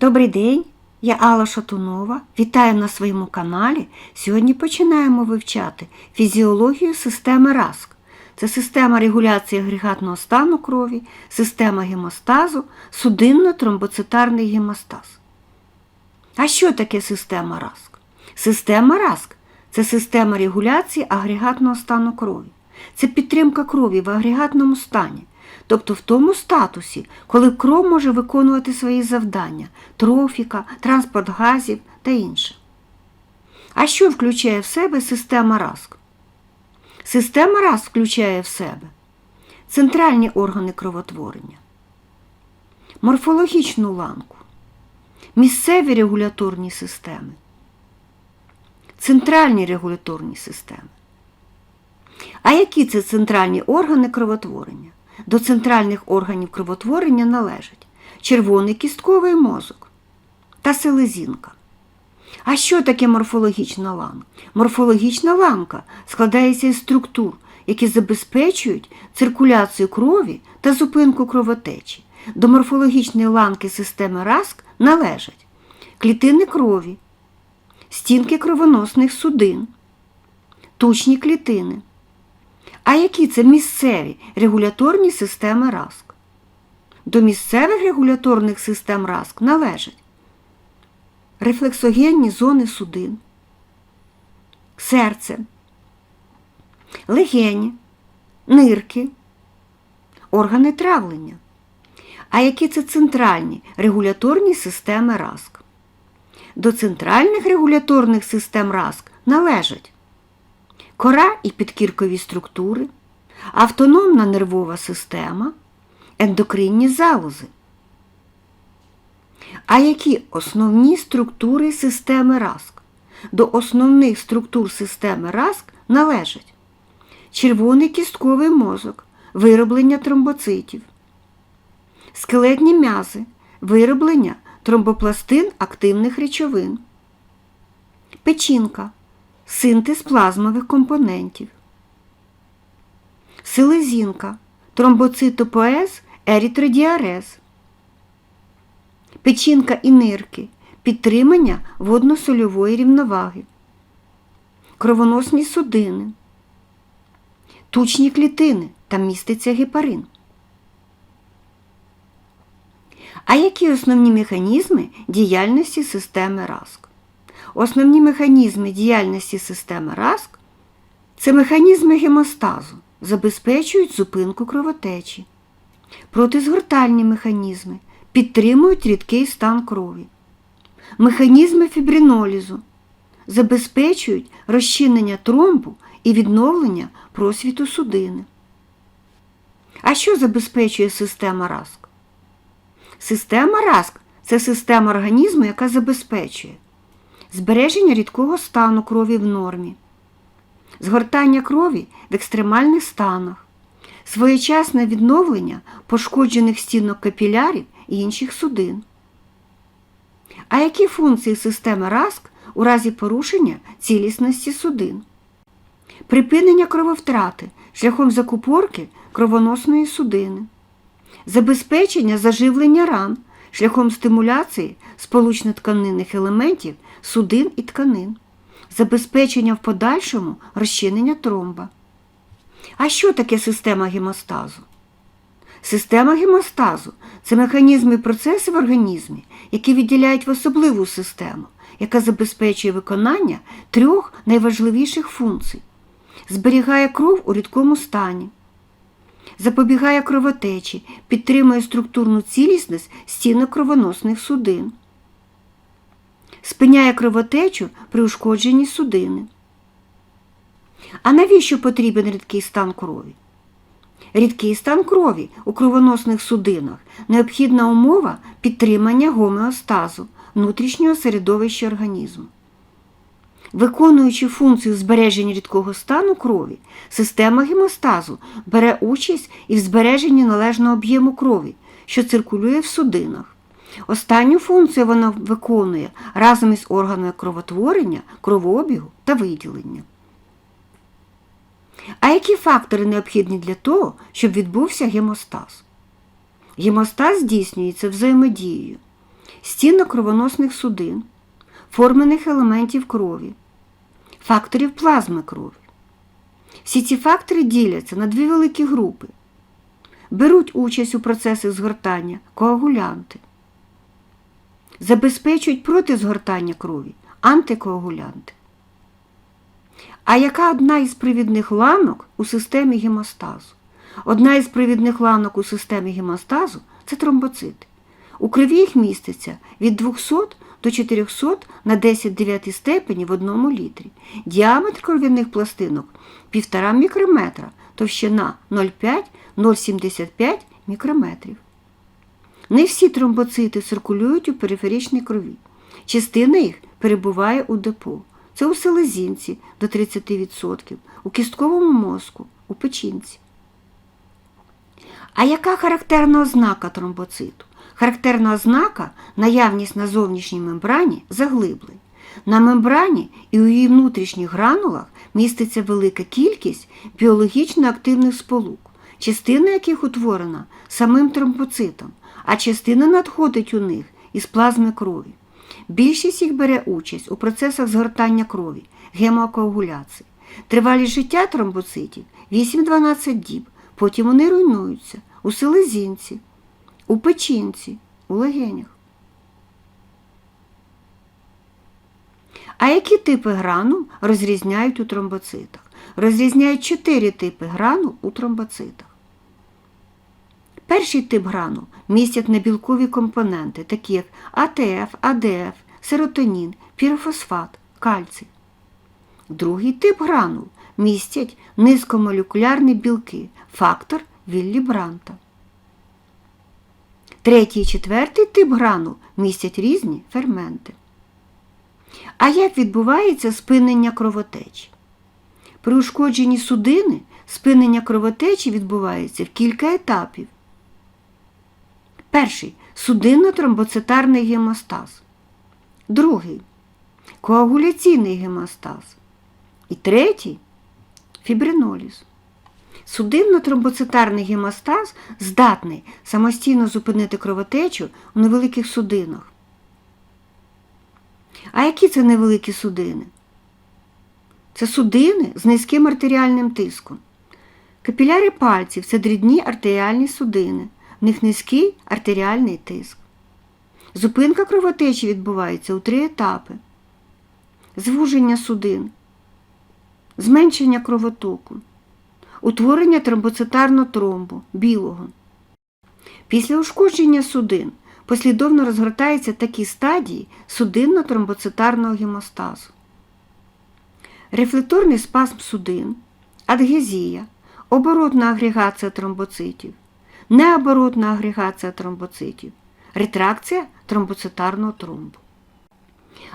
Добрий день, я Алла Шатунова. Вітаю на своєму каналі. Сьогодні починаємо вивчати фізіологію системи РАСК. Це система регуляції агрегатного стану крові, система гемостазу, судинно-тромбоцитарний гемостаз. А що таке система РАСК? Система РАСК це система регуляції агрегатного стану крові. Це підтримка крові в агрегатному стані, тобто в тому статусі, коли кров може виконувати свої завдання трофіка, транспорт газів та інше. А що включає в себе система РАСК? Система РАСК включає в себе центральні органи кровотворення, морфологічну ланку, місцеві регуляторні системи, центральні регуляторні системи. А які це центральні органи кровотворення? До центральних органів кровотворення належать червоний кістковий мозок та селезінка. А що таке морфологічна ланка? Морфологічна ланка складається із структур, які забезпечують циркуляцію крові та зупинку кровотечі. До морфологічної ланки системи РАСК належать клітини крові, стінки кровоносних судин, тучні клітини. А які це місцеві регуляторні системи РАСК? До місцевих регуляторних систем РАСК належать рефлексогенні зони судин, серце, легені, нирки, органи травлення. А які це центральні регуляторні системи РАСК? До центральних регуляторних систем РАСК належать кора і підкіркові структури, автономна нервова система, ендокринні залози. А які основні структури системи РАСК? До основних структур системи РАСК належать червоний кістковий мозок, вироблення тромбоцитів, скелетні м'язи, вироблення тромбопластин активних речовин, печінка, синтез плазмових компонентів, селезінка, тромбоцитопоез, ерітродіарез, печінка і нирки, підтримання водно-сольової рівноваги, кровоносні судини, тучні клітини, там міститься гепарин. А які основні механізми діяльності системи РАСК? Основні механізми діяльності системи РАСК це механізми гемостазу, забезпечують зупинку кровотечі, протизгортальні механізми підтримують рідкий стан крові, механізми фібринолізу забезпечують розчинення тромбу і відновлення просвіту судини. А що забезпечує система РАСК? Система РАСК це система організму, яка забезпечує збереження рідкого стану крові в нормі, згортання крові в екстремальних станах, своєчасне відновлення пошкоджених стінок капілярів і інших судин. А які функції системи РАСК у разі порушення цілісності судин? Припинення крововтрати шляхом закупорки кровоносної судини, забезпечення заживлення ран шляхом стимуляції сполучно-тканинних елементів судин і тканин, забезпечення в подальшому розчинення тромба. А що таке система гемостазу? Система гемостазу це механізми і процеси в організмі, які відділяють в особливу систему, яка забезпечує виконання трьох найважливіших функцій: зберігає кров у рідкому стані, запобігає кровотечі, підтримує структурну цілісність стінок кровоносних судин, спиняє кровотечу при ушкодженні судини. А навіщо потрібен рідкий стан крові? Рідкий стан крові у кровоносних судинах необхідна умова підтримання гомеостазу внутрішнього середовища організму. Виконуючи функцію збереження рідкого стану крові, система гемостазу бере участь і в збереженні належного об'єму крові, що циркулює в судинах. Останню функцію вона виконує разом із органами кровотворення, кровообігу та виділення. А які фактори необхідні для того, щоб відбувся гемостаз? Гемостаз здійснюється взаємодією стінок кровоносних судин, формених елементів крові, факторів плазми крові. Всі ці фактори діляться на дві великі групи. Беруть участь у процесах згортання коагулянти, забезпечують проти згортання крові антикоагулянти. А яка одна із провідних ланок у системі гемостазу? Одна із провідних ланок у системі гемостазу це тромбоцити. У крові їх міститься від 200 до 400 на 10 9 степені в одному літрі. Діаметр кров'яних пластинок 1,5 мікрометра, товщина 0,5-0,75 мікрометрів. Не всі тромбоцити циркулюють у периферичній крові. Частина їх перебуває у депо. Це у селезінці до 30%, у кістковому мозку, у печінці. А яка характерна ознака тромбоциту? Характерна ознака наявність на зовнішній мембрані заглиблень. На мембрані і у її внутрішніх гранулах міститься велика кількість біологічно активних сполук, частина яких утворена самим тромбоцитом, а частина надходить у них із плазми крові. Більшість їх бере участь у процесах згортання крові, гемокоагуляції. Тривалість життя тромбоцитів 8-12 діб, потім вони руйнуються у селезінці, у печінці, у легенях. А які типи гранул розрізняють у тромбоцитах? Розрізняють чотири типи гранул у тромбоцитах. Перший тип гранул містять небілкові компоненти, такі як АТФ, АДФ, серотонін, пірофосфат, кальцій. Другий тип гранул містять низькомолекулярні білки, фактор Віллі Бранта. Третій і четвертий тип гранул містять різні ферменти. А як відбувається спинення кровотечі? При ушкодженні судини спинення кровотечі відбувається в кілька етапів. Перший судинно-тромбоцитарний гемостаз. Другий коагуляційний гемостаз. І третій фібриноліз. Судинно-тромбоцитарний гемостаз здатний самостійно зупинити кровотечу у невеликих судинах. А які це невеликі судини? Це судини з низьким артеріальним тиском. Капіляри пальців це дрібні артеріальні судини, в них низький артеріальний тиск. Зупинка кровотечі відбувається у три етапи: звуження судин, зменшення кровотоку, утворення тромбоцитарного тромбу білого. Після ушкодження судин послідовно розгортаються такі стадії судинно-тромбоцитарного гемостазу. Рефлекторний спазм судин, адгезія, оборотна агрегація тромбоцитів, необоротна агрегація тромбоцитів, ретракція тромбоцитарного тромбу.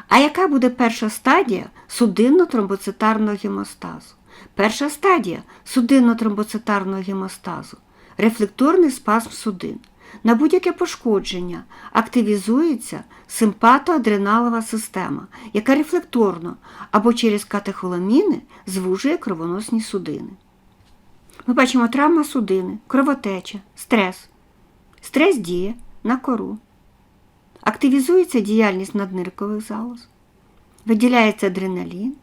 А яка буде перша стадія судинно-тромбоцитарного гемостазу? Перша стадія судинно-тромбоцитарного гемостазу рефлекторний спазм судин. На будь-яке пошкодження активізується симпатоадреналова система, яка рефлекторно або через катехоламіни звужує кровоносні судини. Ми бачимо травма судини, кровотеча, стрес. Стрес діє на кору. Активізується діяльність надниркових залоз. Виділяється адреналін,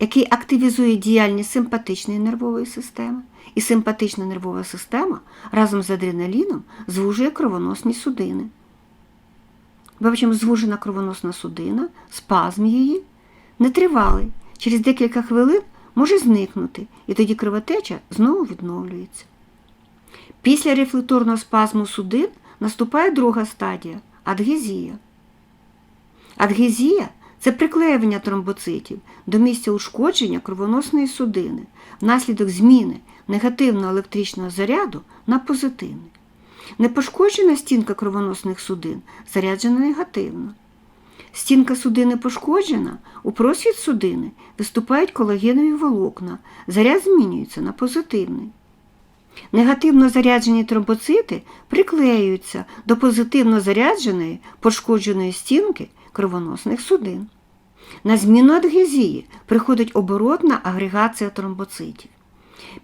який активізує діяльність симпатичної нервової системи, і симпатична нервова система разом з адреналіном звужує кровоносні судини. Бачимо, звужена кровоносна судина, спазм її нетривалий, через декілька хвилин може зникнути, і тоді кровотеча знову відновлюється. Після рефлекторного спазму судин наступає друга стадія адгезія. Адгезія це приклеювання тромбоцитів до місця ушкодження кровоносної судини внаслідок зміни негативного електричного заряду на позитивний. Непошкоджена стінка кровоносних судин заряджена негативно. Стінка судини пошкоджена, у просвіт судини виступають колагенові волокна, заряд змінюється на позитивний. Негативно заряджені тромбоцити приклеюються до позитивно зарядженої пошкодженої стінки кровоносних судин. На зміну адгезії приходить оборотна агрегація тромбоцитів.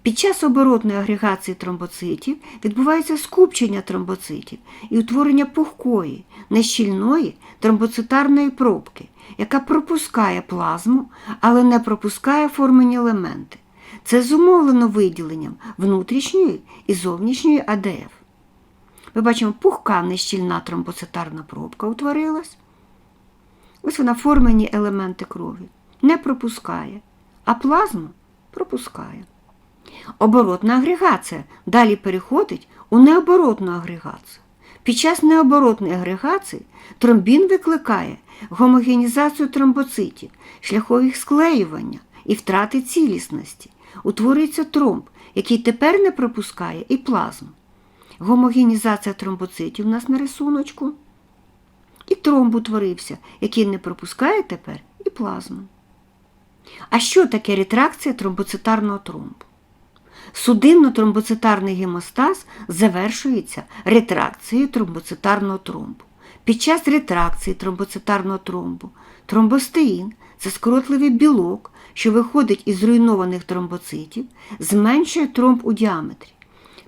Під час оборотної агрегації тромбоцитів відбувається скупчення тромбоцитів і утворення пухкої, нещільної тромбоцитарної пробки, яка пропускає плазму, але не пропускає формені елементи. Це зумовлено виділенням внутрішньої і зовнішньої АДФ. Ми бачимо, пухка нещільна тромбоцитарна пробка утворилась. Ось вона формені елементи крові. Не пропускає, а плазму пропускає. Оборотна агрегація далі переходить у необоротну агрегацію. Під час необоротної агрегації тромбін викликає гомогенізацію тромбоцитів, шляхом їх склеювання і втрати цілісності. Утворюється тромб, який тепер не пропускає і плазму. Гомогенізація тромбоцитів у нас на рисуночку. І тромб утворився, який не пропускає тепер і плазму. А що таке ретракція тромбоцитарного тромбу? Судинно-тромбоцитарний гемостаз завершується ретракцією тромбоцитарного тромбу. Під час ретракції тромбоцитарного тромбу тромбостеїн це скоротливий білок, що виходить із зруйнованих тромбоцитів, зменшує тромб у діаметрі.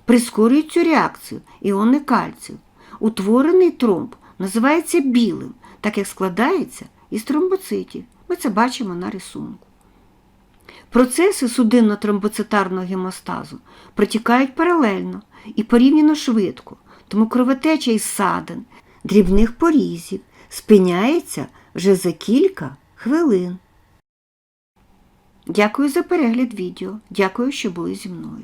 Прискорює цю реакцію іони кальцію. Утворений тромб називається білим, так як складається із тромбоцитів. Ми це бачимо на рисунку. Процеси судинно-тромбоцитарного гемостазу протікають паралельно і порівняно швидко, тому кровотеча із садин, дрібних порізів спиняється вже за кілька хвилин. Дякую за перегляд відео. Дякую, що були зі мною.